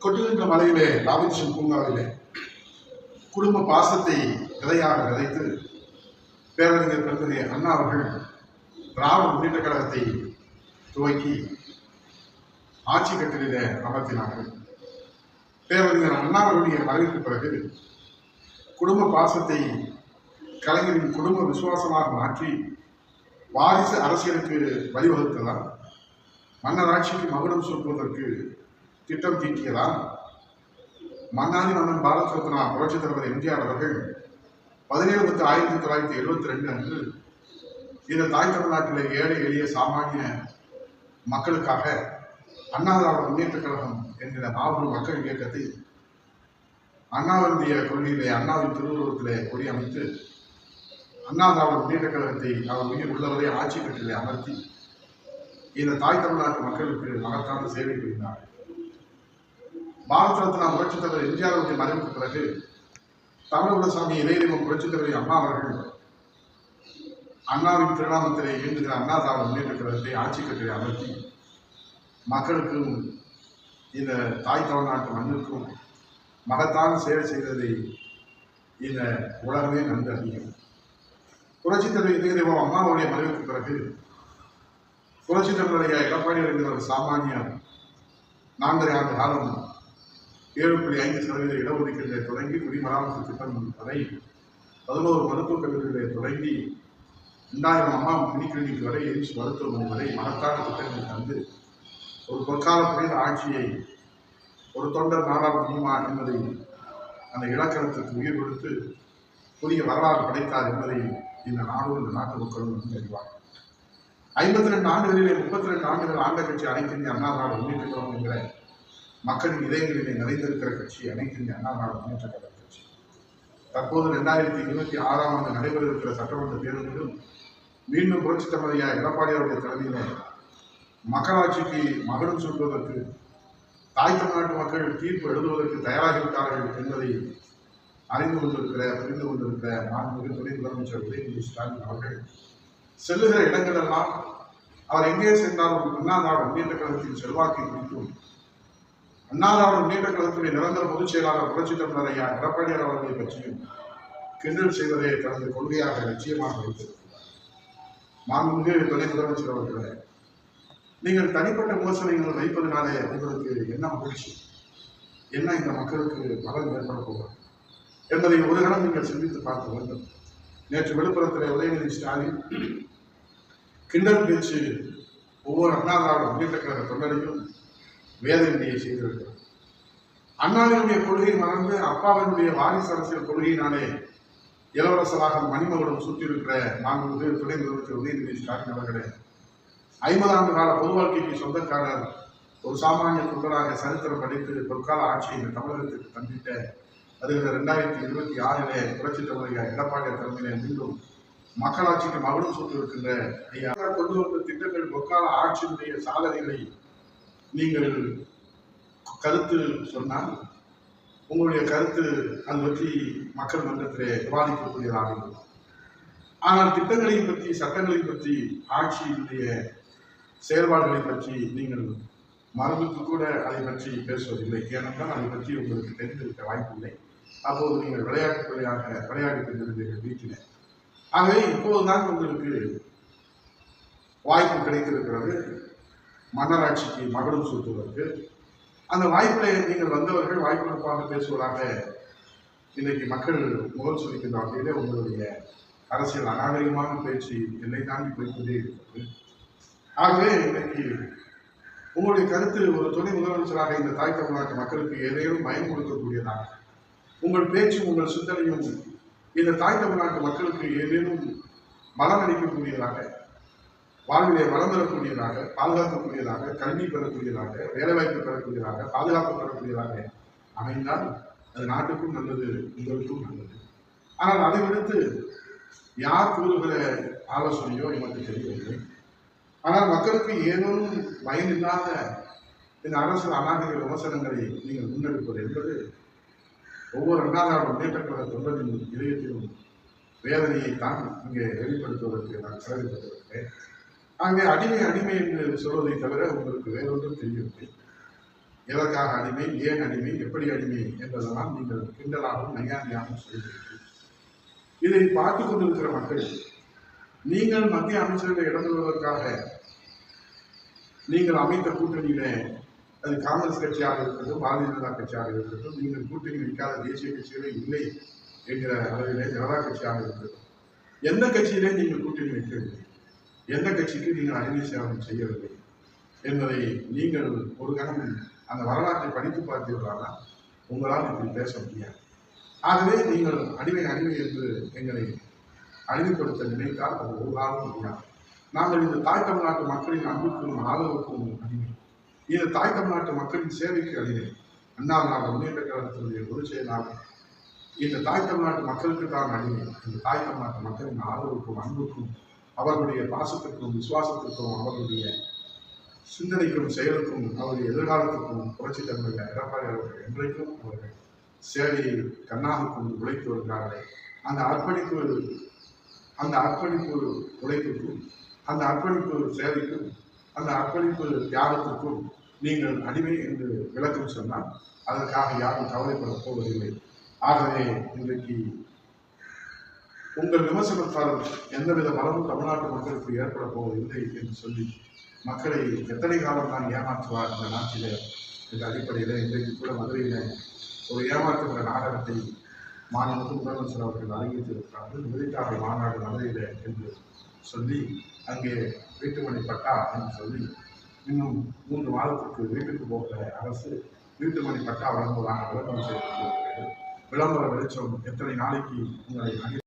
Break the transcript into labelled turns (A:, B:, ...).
A: கொட்டிலின்ற மலையிலே ராபின்சன் பூங்காவிலே குடும்ப பாசத்தை விதையாக விதைத்து பேரறிஞர் பெருந்தகை அண்ணா அவர்கள் திராவிட முன்னேற்ற கழகத்தை துவக்கி ஆட்சி கட்டிலே அமர்த்தினார்கள். பேரறிஞர் அண்ணா அவருடைய மறைவுக்கு பிறகு குடும்ப பாசத்தை கலைஞரின் குடும்ப விசுவாசமாக மாற்றி வாரிசு அரசியலுக்கு வழிவகுத்ததால் மன்னராட்சிக்கு மகுடம் சூட்டுவதற்கு திட்டம் தீட்டியதால் மன்னாதி மன்னன் பாரத் ரத்னா புரட்சித் தலைவர் எம்ஜிஆர் அவர்கள் பதினேழு பத்து ஆயிரத்தி தொள்ளாயிரத்தி எழுபத்தி ரெண்டு அன்று இந்த தாய் தமிழ்நாட்டில் ஏழை எளிய சாமானிய மக்களுக்காக அண்ணா திராவிட முன்னேற்ற கழகம் என்கிற மாபெரும் மக்கள் இயக்கத்தை அண்ணாவினுடைய கொள்கையிலே அண்ணாவின் திருவுருவத்திலே கொடி அமைத்து அண்ணா திராவிட முன்னேற்ற கழகத்தை அவர் உயிர் உள்ளவரை ஆட்சி கட்டிலே அமர்த்தி இந்த தாய் தமிழ்நாட்டு மக்களுக்கு மகத்தான சேவை புரிந்தார். பாரத் ரத்னா புரட்சித் தலைவர் எம்ஜிஆருடைய மறைவுக்கு பிறகு தமிழகுலசாமி இளையதெய்வம் புரட்சித் தலைவர் அம்மா அவர்கள் அண்ணாவின் திருநாமத்திலே இயங்குகிற அண்ணா திராவிட முன்னேற்ற கழகத்தை ஆட்சி கட்டளை அமர்த்தி மக்களுக்கும் இந்த தாய் தமிழ்நாட்டு மண்ணுக்கும் மகத்தான சேவை செய்ததை இந்த உலகமே நன்கு அறியும். புரட்சித் தலைவர் இதயதெய்வம் அம்மாவுடைய மறைவுக்கு பிறகு புரட்சித் தலைவருடைய எடப்பாடி என்கிற ஒரு சாமானியர் நான்கரை ஆண்டு காலம் ஏழு புள்ளி ஐந்து சதவீத இடஒதுக்கீடுகளை தொடங்கி குடிமராமத்து திட்டம் வரை பதினோரு மருத்துவக் கல்லூரிகளை தொடங்கி ரெண்டாயிரம் அம்மா மினி கிளினிக் வரை எய்ம்ஸ் மருத்துவமனை வரை மகத்தான திட்டங்கள் தந்து ஒரு பொற்கால புனித ஆட்சியை ஒரு தொண்டர் நாடா முடியுமா என்பதை அந்த இலக்கணத்திற்கு உயிர் கொடுத்து புதிய வரலாறு படைத்தார் என்பதை இந்த நாடும் இந்த நாட்டு மக்களும் நன்கு அறிவார் ஐம்பத்தி ரெண்டு ஆண்டுகளிலே முப்பத்தி ரெண்டு ஆண்டுகள் ஆண்ட கட்சி அனைத்து இந்திய அண்ணா திராவிட முன்னேற்ற என்கிற மக்களின் இதயங்களிலே நிறைந்திருக்கிற கட்சி அனைத்து இந்திய அண்ணா நாடு முன்னேற்ற கழக கட்சி. தற்போது ரெண்டாயிரத்தி இருபத்தி ஆறாம் ஆண்டு நடைபெற இருக்கிற சட்டமன்ற தேர்தலிலும் மீண்டும் புரட்சித் தலைவரையா எடப்பாடி அவருடைய தலைமையிலே மக்களாட்சிக்கு மகனும் சொல்வதற்கு தாய் தமிழ்நாட்டு மக்கள் தீர்ப்பு எழுதுவதற்கு தயாராகிவிட்டார்கள் என்பதை அறிந்து கொண்டிருக்கிற புரிந்து கொண்டிருக்கிற மாண்புமிகு துணை முதலமைச்சர் உதயநிதி ஸ்டாலின் அவர்கள் செல்லுகிற இடங்களெல்லாம் அவர் எங்கே சென்றாலும் அண்ணா நாடு முன்னேற்ற கழகத்தின் செல்வாக்கை குறித்தும் அண்ணா நீண்ட கழகத்துடைய நிரந்தர பொதுச் செயலாளர் புரட்சி தமிழர் ஐயா எடப்பாடியார் அவர்களை பற்றியும் கிண்டல் செய்வதே தனது கொள்கையாக லட்சியமாக வைத்திருக்கிறார். மாண்புமிகு துணை முதலமைச்சர் அவர்களே நீங்கள் தனிப்பட்ட விமர்சனங்கள் வைப்பதனாலே உங்களுக்கு என்ன மகிழ்ச்சி? என்ன இந்த மக்களுக்கு பலன் ஏற்பட போகிறது? என்பதை ஒரு கணம் நீங்கள் சிந்தித்து பார்க்க வேண்டும். நேற்று விழுப்புரத்தில் உதயநிதி ஸ்டாலின் கிண்டல் பேச்சு ஒவ்வொரு அண்ணா திராவிட முன்னேற்ற கழக தொண்டரையும் வேதனையை செய்திருக்கிறார் அண்ணாவினுடைய கொள்கையை மறந்து அப்பாவினுடைய வாரிசு அரசியல் கொள்கையினாலே இளவரசராக மணிமகுடம் சுற்றியிருக்கிற மாண்புமிகு துணை முதலமைச்சர் உதயநிதி ஸ்டாலின் அவர்களே ஐம்பது ஆண்டு கால பொது வாழ்க்கைக்கு சொந்தக்காரர் ஒரு சாமானிய தொண்டராக சரித்திரம் படித்து பொற்கால ஆட்சியை இந்த தமிழகத்திற்கு தந்திட்ட அது ரெண்டாயிரத்தி இருபத்தி ஆறிலே புரட்சி தலைவர் எடப்பாடி தலைமையிலே மீண்டும் மக்களாட்சிக்கு மகுடம் சூட்டியிருக்கின்ற ஐயா. கொண்டு வந்த திட்டங்கள் பொற்கால ஆட்சியினுடைய சாதனைகளை நீங்கள் கருத்து சொன்னால் உங்களுடைய கருத்து அது பற்றி மக்கள் மன்றத்திலே விவாதிக்கக்கூடியதாக இருக்கும் ஆனால் திட்டங்களை பற்றி சட்டங்களை பற்றி ஆட்சியினுடைய செயல்பாடுகளை பற்றி நீங்கள் மரபுக்கு கூட அதை பற்றி பேசுவதில்லை. ஏனென்றால் அதை பற்றி உங்களுக்கு தெரிந்திருக்க வாய்ப்பில்லை. அப்போது நீங்கள் விளையாட்டு பிள்ளையாக விளையாடி கொண்டிருந்தீர்கள் வீட்டில். ஆகவே இப்போதுதான் உங்களுக்கு வாய்ப்பு கிடைத்திருக்கிறது. மன்னராட்சிக்கு மகுடம் சூட்டுவதற்கு. அந்த வாய்ப்பில் நீங்கள் வந்தவர்கள் வாய்ப்பு வாய்ப்பிழப்பாக பேசுவதாக இன்றைக்கு மக்கள் முகம் சொல்லிக்கின்ற வகையிலே உங்களுடைய அரசியல் அநாகரிகமான பேச்சு என்னை தாண்டி போய்கொண்டே இருக்கிறது. ஆகவே இன்றைக்கு உங்களுடைய கருத்து ஒரு துணை முதலமைச்சராக இந்த தாய் தமிழ்நாட்டு மக்களுக்கு எதையும் பயம் கொடுக்கக்கூடியதாக உங்கள் பேச்சு உங்கள் சிந்தனையும் இந்த தாய் தமிழ்நாட்டு மக்களுக்கு ஏதேனும் பலம் அளிக்கக்கூடியதாக வாழ்விலை வளம் பெறக்கூடியதாக பாதுகாக்கக்கூடியதாக கல்வி பெறக்கூடியதாக வேலைவாய்ப்பு பெறக்கூடியதாக பாதுகாப்பு பெறக்கூடியதாக அமைந்தால் அது நாட்டுக்கும் நல்லது உங்களுக்கும் நல்லது. ஆனால் அதை விடுத்து யார் கூறுகிற ஆலோசனையோ எனக்கு தெரியவில்லை. ஆனால் மக்களுக்கு ஏதேனும் பயனில்லாத இந்த அரசு அநாகரிக விமர்சனங்களை நீங்கள் முன்னெடுப்பது என்பது ஒவ்வொரு அண்ணாதார முன்னேற்ற கழக தொண்டரின் இதயத்திலும் வேதனையை தான் இங்கே வெளிப்படுத்துவதற்கு நான் சிறப்பித்திருக்கிறேன் அங்கே அடிமை அடிமை என்று சொல்வதை தவிர உங்களுக்கு வேறொன்றும் தெரியவில்லை. எதற்காக அடிமை ஏன் அடிமை எப்படி அடிமை என்பதெல்லாம் நீங்கள் கிண்டலாகவும் நையாண்டியாகவும் சொல்கிறீர்கள் இதை பார்த்து கொண்டிருக்கிற மக்கள் நீங்கள் மத்திய அமைச்சர்களை இடம்பெறுவதற்காக நீங்கள் அமைத்த கூட்டணியில அது காங்கிரஸ் கட்சியாக இருக்கட்டும் பாரதிய ஜனதா கட்சியாக இருக்கட்டும் நீங்கள் கூட்டணி வைக்காத தேசிய கட்சிகளே இல்லை என்கிற அளவிலே ஜனதா கட்சியாக இருக்கட்டும். எந்த கட்சியிலே நீங்கள் கூட்டணி வைக்கவில்லை? எந்த கட்சிக்கு நீங்கள் அடிமை சேவனம் செய்யவில்லை என்பதை நீங்கள் ஒரு கணம் அந்த வரலாற்றை படித்து பார்த்தீர்களானால் உங்களால் இப்படி பேச முடியாது. ஆகவே நீங்கள் அடிமை அடிமை என்று எங்களை அழிவுபடுத்த நினைத்தால் அது ஒரு காலம் முடியாது. நாங்கள் இந்த தாய் தமிழ்நாட்டு மக்களின் அன்புக்கும் ஆதரவுக்கும் அடிமை. இந்த தாய் தமிழ்நாட்டு மக்களின் சேவைக்கு அடிமை. அண்ணா நாள் முன்னேற்ற கழகத்தினுடைய பொதுச் செயலாளர் இந்த தாய் தமிழ்நாட்டு மக்களுக்கு தான் அடிமை. இந்த தாய் தமிழ்நாட்டு மக்களின் ஆதரவுக்கும் அன்புக்கும் அவர்களுடைய பாசத்திற்கும் விசுவாசத்திற்கும் அவர்களுடைய சிந்தனைக்கும் செயலுக்கும் அவருடைய எதிர்காலத்துக்கும் புரட்சி தலைவர் எடப்பாடி அவர்கள் என்றைக்கும் அவர்கள் சேவையை கண்ணாக கொண்டு உழைத்து வருகிறார்கள். அந்த அர்ப்பணிப்பு அந்த அர்ப்பணிப்பு உழைப்புக்கும் அந்த அர்ப்பணிப்பு சேவைக்கும் அந்த அர்ப்பணிப்பு தியாகத்திற்கும் நீங்கள் அடிமை என்று விளக்கம் சொன்னால் அதற்காக யாரும் கவலைப்படப் போவதில்லை. ஆகவே இன்றைக்கு உங்கள் விமர்சனத்தால் எந்தவித மரபும் தமிழ்நாட்டு மக்களுக்கு ஏற்பட போவதில்லை என்று சொல்லி மக்களை எத்தனை காலம் தான் ஏமாற்றுவார் இந்த நாட்டில் என்ற அடிப்படையில் இன்றைக்கு கூட மதுரையில் ஒரு ஏமாற்றுகிற நாடகத்தை மாநிலத்தில் முதலமைச்சர் அவர்கள் அறிவித்திருக்கிறார்கள் முதலீட்டாளர் மாநாடு மதுரையில் என்று சொல்லி அங்கே வீட்டுமனை பட்டா என்று சொல்லி இன்னும் மூன்று மாதத்துக்கு வீட்டுக்கு போகிற அரசு வீட்டுமனை பட்டா வழங்குவதாக விளம்பரம் செய்திருக்கிறது. விளம்பர வெளிச்சம் எத்தனை நாளைக்கு உங்களை அணி